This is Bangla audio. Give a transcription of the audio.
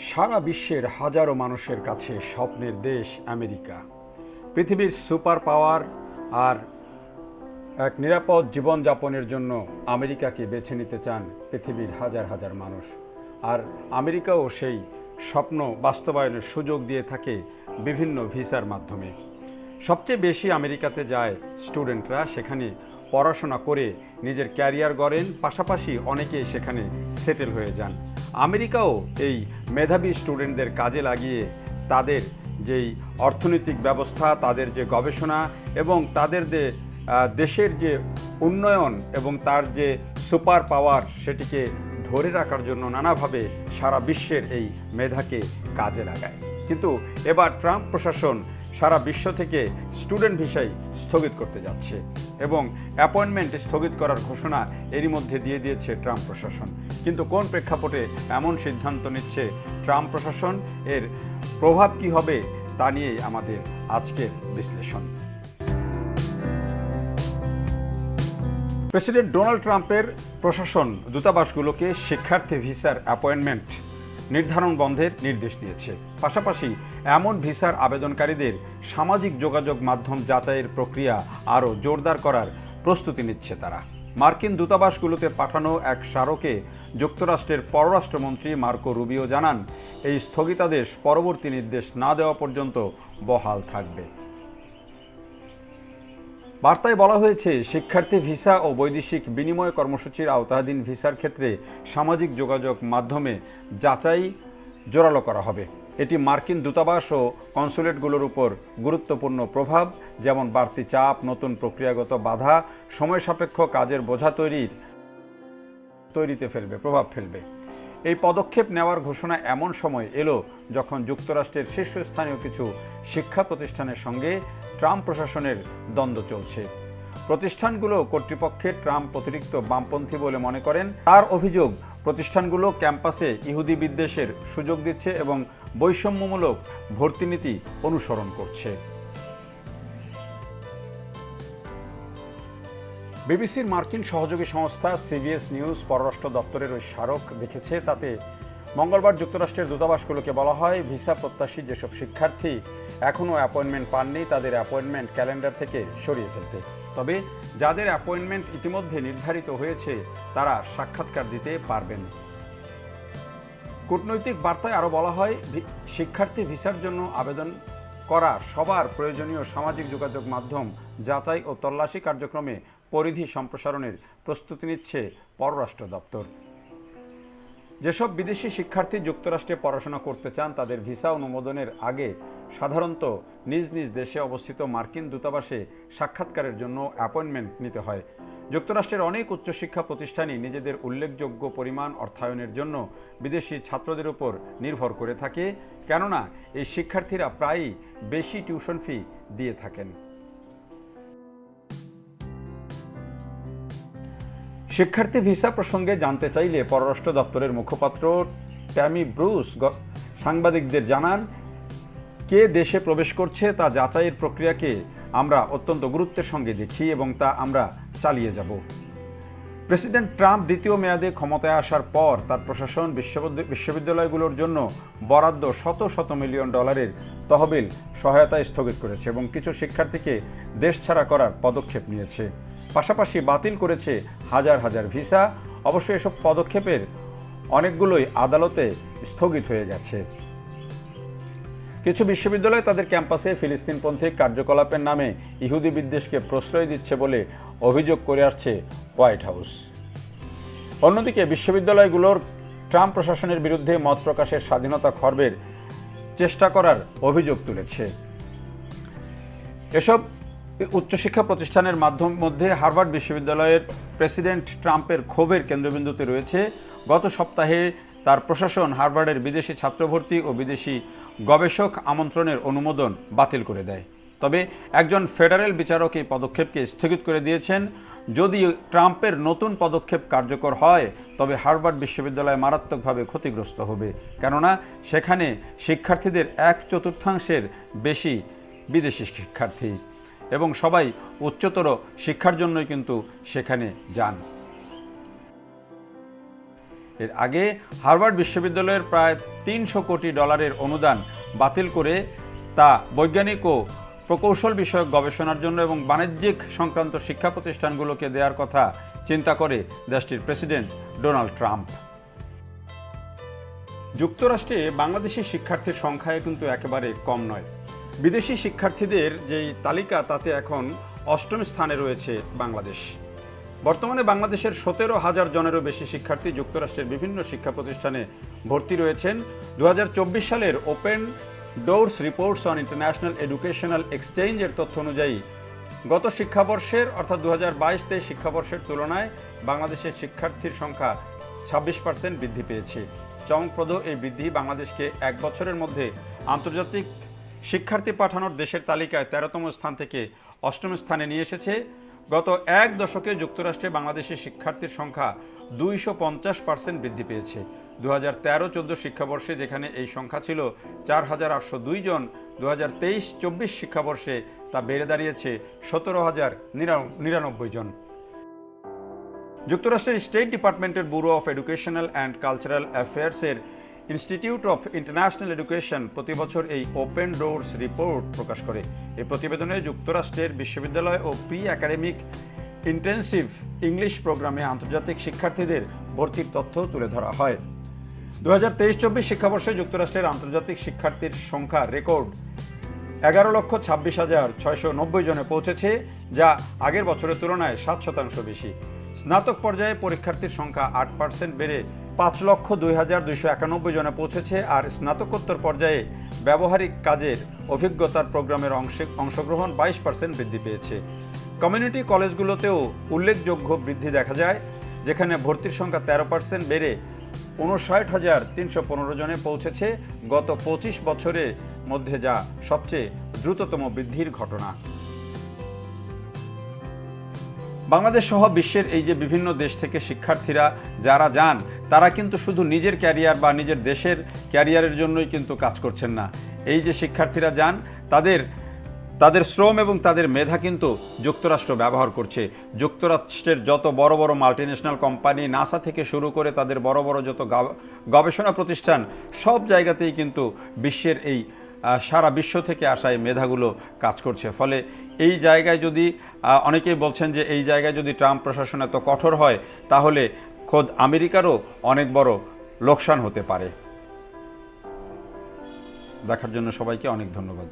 সারা বিশ্বের হাজারো মানুষের কাছে স্বপ্নের দেশ আমেরিকা। পৃথিবীর সুপার পাওয়ার আর এক নিরাপদ জীবনযাপনের জন্য আমেরিকাকে বেছে নিতে চান পৃথিবীর হাজার হাজার মানুষ। আর আমেরিকাও সেই স্বপ্ন বাস্তবায়নের সুযোগ দিয়ে থাকে বিভিন্ন ভিসার মাধ্যমে। সবচেয়ে বেশি আমেরিকাতে যায় স্টুডেন্টরা, সেখানে পড়াশোনা করে নিজের ক্যারিয়ার গড়েন, পাশাপাশি অনেকে সেখানে সেটেল হয়ে যান। আমেরিকাও এই মেধাবী স্টুডেন্টদের কাজে লাগিয়ে তাদের যেই অর্থনৈতিক ব্যবস্থা, তাদের যে গবেষণা এবং তাদের যে দেশের যে উন্নয়ন এবং তার যে সুপার পাওয়ার সেটিকে ধরে রাখার জন্য নানাভাবে সারা বিশ্বের এই মেধাকে কাজে লাগায়। কিন্তু এবার ট্রাম্প প্রশাসন সারা বিশ্ব থেকে স্টুডেন্ট ভিসাই স্থগিত করতে যাচ্ছে এবং অ্যাপয়েন্টমেন্ট স্থগিত করার ঘোষণা এরই মধ্যে দিয়ে দিয়েছে ট্রাম্প প্রশাসন। কিন্তু কোন প্রেক্ষাপটে এমন সিদ্ধান্ত নিচ্ছে ট্রাম্প প্রশাসন? এর প্রভাব কি হবে তা নিয়েই আমাদের আজকের বিশ্লেষণ। প্রেসিডেন্ট ডোনাল্ড ট্রাম্পের প্রশাসন দূতাবাসগুলোকে শিক্ষার্থী ভিসার অ্যাপয়েন্টমেন্ট নির্ধারণ বন্ধের নির্দেশ দিয়েছে। পাশাপাশি এমন ভিসার আবেদনকারীদের সামাজিক যোগাযোগ মাধ্যম যাচাইয়ের প্রক্রিয়া আরও জোরদার করার প্রস্তুতি নিচ্ছে তারা। মার্কিন দূতাবাসগুলোতে পাঠানো এক স্মারকে যুক্তরাষ্ট্রের পররাষ্ট্রমন্ত্রী মার্কো রুবিও জানান, এই স্থগিতাদেশ পরবর্তী নির্দেশ না দেওয়া পর্যন্ত বহাল থাকবে। বার্তায় বলা হয়েছে, শিক্ষার্থী ভিসা ও বৈদেশিক বিনিময় কর্মসূচির আওতাধীন ভিসার ক্ষেত্রে সামাজিক যোগাযোগ মাধ্যমে যাচাই জোরালো করা হবে। এটি মার্কিন দূতাবাস ও কনসুলেটগুলোর উপর গুরুত্বপূর্ণ প্রভাব, যেমন বাড়তি চাপ, নতুন প্রক্রিয়াগত বাধা সময় সাপেক্ষ কাজের বোঝা তৈরির তৈরিতে ফেলবে, প্রভাব ফেলবে। এই পদক্ষেপ নেওয়ার ঘোষণা এমন সময় এলো যখন যুক্তরাষ্ট্রের শীর্ষস্থানীয় কিছু শিক্ষা প্রতিষ্ঠানের সঙ্গে ট্রাম্প প্রশাসনের দ্বন্দ্ব চলছে। প্রতিষ্ঠানগুলো কর্তৃপক্ষের ট্রাম্প অতিরিক্ত বামপন্থী বলে মনে করেন। তার অভিযোগ, প্রতিষ্ঠানগুলো ক্যাম্পাসে ইহুদি বিদ্বেষের সুযোগ দিচ্ছে এবং বৈষম্যমূলক ভর্তি নীতি অনুসরণ করছে। বিবিসির মার্কিন সহযোগী সংস্থা সিবিএস নিউজ পররাষ্ট্র দপ্তরের ওই স্মারক দেখেছে, তাতে মঙ্গলবার যুক্তরাষ্ট্রের দূতাবাসগুলোকে বলা হয়, ভিসা প্রত্যাশী যেসব শিক্ষার্থী এখনও অ্যাপয়েন্টমেন্ট পাননি, তাদের অ্যাপয়েন্টমেন্ট ক্যালেন্ডার থেকে সরিয়ে ফেলতে। তবে যাদের অ্যাপয়েন্টমেন্ট ইতিমধ্যে নির্ধারিত হয়েছে, তারা সাক্ষাৎকার দিতে পারবেন। কূটনৈতিক বার্তায় আরও বলা হয় শিক্ষার্থী ভিসার জন্য আবেদন করা সবার প্রয়োজনীয় সামাজিক যোগাযোগ মাধ্যম যাচাই ও তল্লাশি কার্যক্রমে পরিধি সম্প্রসারণের প্রস্তুতি নিচ্ছে পররাষ্ট্র দপ্তর। যেসব বিদেশি শিক্ষার্থী যুক্তরাষ্ট্রে পড়াশোনা করতে চান, তাদের ভিসা অনুমোদনের আগে সাধারণত নিজ নিজ দেশে অবস্থিত মার্কিন দূতাবাসে সাক্ষাৎকারের জন্য অ্যাপয়েন্টমেন্ট নিতে হয়। যুক্তরাষ্ট্রের অনেক উচ্চশিক্ষা প্রতিষ্ঠানই নিজেদের উল্লেখযোগ্য পরিমাণ অর্থায়নের জন্য বিদেশি ছাত্রদের উপর নির্ভর করে থাকে, কেননা এই শিক্ষার্থীরা প্রায়ই বেশি টিউশন ফি দিয়ে থাকেন। শিক্ষার্থী ভিসা প্রসঙ্গে জানতে চাইলে পররাষ্ট্র দপ্তরের মুখপাত্র ট্যামি ব্রুস সাংবাদিকদের জানান, কে দেশে প্রবেশ করছে তা যাচাইয়ের প্রক্রিয়াকে আমরা অত্যন্ত গুরুত্বের সঙ্গে দেখি এবং তা আমরা চালিয়ে যাব। প্রেসিডেন্ট ট্রাম্প দ্বিতীয় মেয়াদে ক্ষমতায় আসার পর তার প্রশাসন বিশ্ববিদ্য- বিশ্ববিদ্যালয়গুলোর জন্য বরাদ্দ শত শত মিলিয়ন ডলারের তহবিল সহায়তা স্থগিত করেছে এবং কিছু শিক্ষার্থীকে দেশ ছাড়া করার পদক্ষেপ নিয়েছে। পাশাপাশি বাতিল করেছে হাজার হাজার ভিসা। অবশ্য এসব পদক্ষেপের অনেকগুলোই আদালতে স্থগিত হয়ে গেছে। কিছু বিশ্ববিদ্যালয় তাদের ক্যাম্পাসে ফিলিস্তিনপন্থী কার্যকলাপের নামে ইহুদি বিদ্বেষকে প্রশ্রয় দিচ্ছে বলে অভিযোগ করে আসছে হোয়াইট হাউস। অন্যদিকে বিশ্ববিদ্যালয়গুলোর ট্রাম্প প্রশাসনের বিরুদ্ধে মত প্রকাশের স্বাধীনতা খর্বের চেষ্টা করার অভিযোগ তুলেছে। এসব উচ্চশিক্ষা প্রতিষ্ঠানের মাধ্যম মধ্যে হার্ভার্ড বিশ্ববিদ্যালয়ের প্রেসিডেন্ট ট্রাম্পের ক্ষোভের কেন্দ্রবিন্দুতে রয়েছে। গত সপ্তাহে তার প্রশাসন হার্ভার্ডের বিদেশি ছাত্রভর্তি ও বিদেশি গবেষক আমন্ত্রণের অনুমোদন বাতিল করে দেয়। তবে একজন ফেডারেল বিচারক এই পদক্ষেপকে স্থগিত করে দিয়েছেন। যদি ট্রাম্পের নতুন পদক্ষেপ কার্যকর হয়, তবে হার্ভার্ড বিশ্ববিদ্যালয় মারাত্মকভাবে ক্ষতিগ্রস্ত হবে। কেননা, সেখানে শিক্ষার্থীদের এক চতুর্থাংশের বেশি বিদেশি শিক্ষার্থী। এবং সবাই উচ্চতর শিক্ষার জন্যই কিন্তু সেখানে যান। এর আগে হার্ভার্ড বিশ্ববিদ্যালয়ের প্রায় তিনশো কোটি ডলারের অনুদান বাতিল করে তা বৈজ্ঞানিক ও প্রকৌশল বিষয়ক গবেষণার জন্য এবং বাণিজ্যিক সংক্রান্ত শিক্ষা প্রতিষ্ঠানগুলোকে দেওয়ার কথা চিন্তা করে দেশটির প্রেসিডেন্ট ডোনাল্ড ট্রাম্প। যুক্তরাষ্ট্রে বাংলাদেশি শিক্ষার্থীর সংখ্যায় কিন্তু একেবারে কম নয়। বিদেশি শিক্ষার্থীদের যেই তালিকা, তাতে এখন অষ্টম স্থানে রয়েছে বাংলাদেশ। বর্তমানে বাংলাদেশের সতেরো হাজার জনেরও বেশি শিক্ষার্থী যুক্তরাষ্ট্রের বিভিন্ন শিক্ষা প্রতিষ্ঠানে ভর্তি রয়েছেন। দু হাজার চব্বিশ সালের open doors reports on international educational এক্সচেঞ্জের তথ্য অনুযায়ী গত শিক্ষাবর্ষের, অর্থাৎ দু হাজার বাইশ তেইশ শিক্ষাবর্ষের তুলনায় বাংলাদেশের শিক্ষার্থীর সংখ্যা ছাব্বিশ পার্সেন্ট বৃদ্ধি পেয়েছে। চমকপ্রদ এই বৃদ্ধি বাংলাদেশকে এক বছরের মধ্যে আন্তর্জাতিক শিক্ষার্থী পাঠানোর দেশের তালিকায় তেরোতম স্থান থেকে অষ্টম স্থানে নিয়ে এসেছে। গত এক দশকে যুক্তরাষ্ট্রে বাংলাদেশি শিক্ষার্থীর সংখ্যা দুইশো পঞ্চাশ পার্সেন্ট বৃদ্ধি পেয়েছে। দু হাজার তেরো চোদ্দ শিক্ষাবর্ষে যেখানে এই সংখ্যা ছিল চার হাজার আটশো দুই জন দু হাজার তেইশ চব্বিশ শিক্ষাবর্ষে তা বেড়ে দাঁড়িয়েছে সতেরো হাজার নিরানব্বই জন। যুক্তরাষ্ট্রের স্টেট ডিপার্টমেন্টের bureau of educational and cultural অ্যাফেয়ার্সের institute of international education প্রতি বছর এই ওপেন ডোরস রিপোর্ট প্রকাশ করে। এই প্রতিবেদনে যুক্তরাষ্ট্রের বিশ্ববিদ্যালয় ও প্রি একাডেমিক ইন্টেন্সিভ ইংলিশ প্রোগ্রামে আন্তর্জাতিক শিক্ষার্থীদের ভর্তির তথ্য তুলে ধরা হয়। দু হাজার তেইশ চব্বিশ শিক্ষাবর্ষে যুক্তরাষ্ট্রের আন্তর্জাতিক শিক্ষার্থীর সংখ্যা রেকর্ড এগারো লক্ষ ছাব্বিশ হাজার ছয়শো নব্বই জনে পৌঁছেছে, যা আগের বছরের তুলনায় সাত শতাংশ বেশি। স্নাতক পর্যায়ে পরীক্ষার্থীর সংখ্যা আট পার্সেন্ট বেড়ে পাঁচ লক্ষ দুই হাজার দুইশো একানব্বই জনে পৌঁছেছে আর স্নাতকোত্তর পর্যায়ে ব্যবহারিক কাজের অভিজ্ঞতার প্রোগ্রামের অংশে অংশগ্রহণ বাইশ পার্সেন্ট বৃদ্ধি পেয়েছে। কমিউনিটি কলেজগুলোতেও উল্লেখযোগ্য বৃদ্ধি দেখা যায়, যেখানে ভর্তির সংখ্যা তেরো পার্সেন্ট বেড়ে উনষাট হাজার তিনশো পনেরো জনে পৌঁছেছে। গত পঁচিশ বছরের মধ্যে যা সবচেয়ে দ্রুততম বৃদ্ধির ঘটনা। বাংলাদেশ সহ বিশ্বের এই যে বিভিন্ন দেশ থেকে শিক্ষার্থীরা যারা যান তারা কিন্তু শুধু নিজের ক্যারিয়ার বা নিজের দেশের ক্যারিয়ারের জন্যই কিন্তু কাজ করছেন না। এই যে শিক্ষার্থীরা যান, তাদের তাদের শ্রম এবং তাদের মেধা কিন্তু যুক্তরাষ্ট্র ব্যবহার করছে। যুক্তরাষ্ট্রের যত বড় বড় মাল্টিন্যাশনাল কোম্পানি নাসা থেকে শুরু করে তাদের বড় বড় যত গবেষণা প্রতিষ্ঠান, সব জায়গাতেই কিন্তু বিশ্বের এই সারা বিশ্ব থেকে আসা এই মেধাগুলো কাজ করছে। ফলে এই জায়গায় যদি অনেকেই বলছেন যে এই জায়গায় যদি ট্রাম্প প্রশাসন এত কঠোর হয়, তাহলে খোদ আমেরিকারও অনেক বড় লোকসান হতে পারে। দেখার জন্য সবাইকে অনেক ধন্যবাদ।